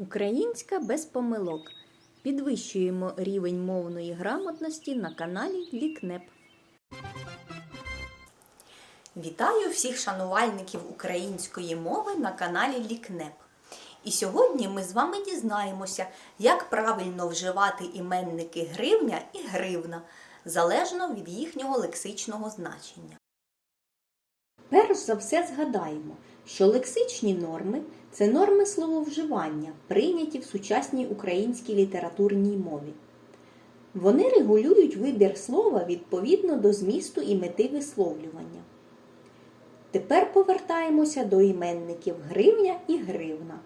Українська без помилок. Підвищуємо рівень мовної грамотності на каналі Лікнеп. Вітаю всіх шанувальників української мови на каналі Лікнеп. І сьогодні ми з вами дізнаємося, як правильно вживати іменники гривня і гривна, залежно від їхнього лексичного значення. Перш за все згадаємо, що лексичні норми це норми слововживання, прийняті в сучасній українській літературній мові. Вони регулюють вибір слова відповідно до змісту і мети висловлювання. Тепер повертаємося до іменників гривня і гривна.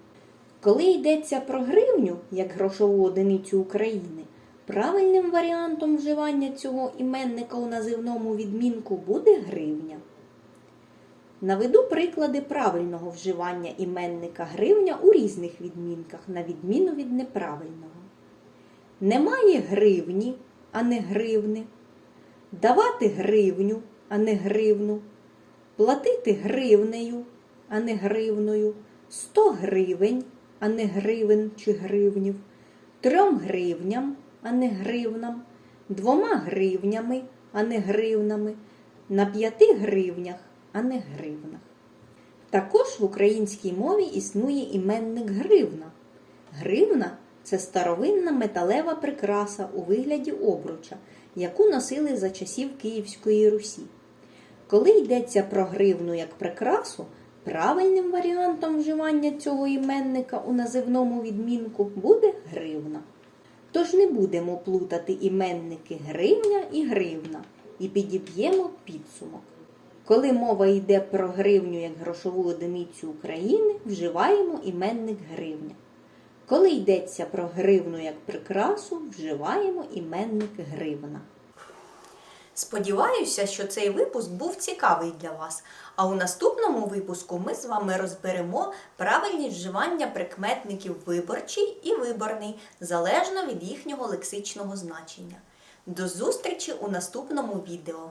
Коли йдеться про гривню як грошову одиницю України, правильним варіантом вживання цього іменника у називному відмінку буде гривня. Наведу приклади правильного вживання іменника гривня у різних відмінках, на відміну від неправильного. Немає гривні, а не гривни. Давати гривню, а не гривну. Платити гривнею, а не гривною. 100 гривень, а не гривен чи гривнів. Трьом гривням, а не гривнам. Двома гривнями, а не гривнами. На п'яти гривнях, а не гривнах. Також в українській мові існує іменник гривна. Гривна це старовинна металева прикраса у вигляді обруча, яку носили за часів Київської Русі. Коли йдеться про гривну як прикрасу, правильним варіантом вживання цього іменника у називному відмінку буде гривна. Тож не будемо плутати іменники гривня і гривна і підіб'ємо підсумок. Коли мова йде про гривню як грошову одиницю України, вживаємо іменник гривня. Коли йдеться про гривну як прикрасу, вживаємо іменник гривна. Сподіваюся, що цей випуск був цікавий для вас. А у наступному випуску ми з вами розберемо правильність вживання прикметників виборчий і виборний залежно від їхнього лексичного значення. До зустрічі у наступному відео!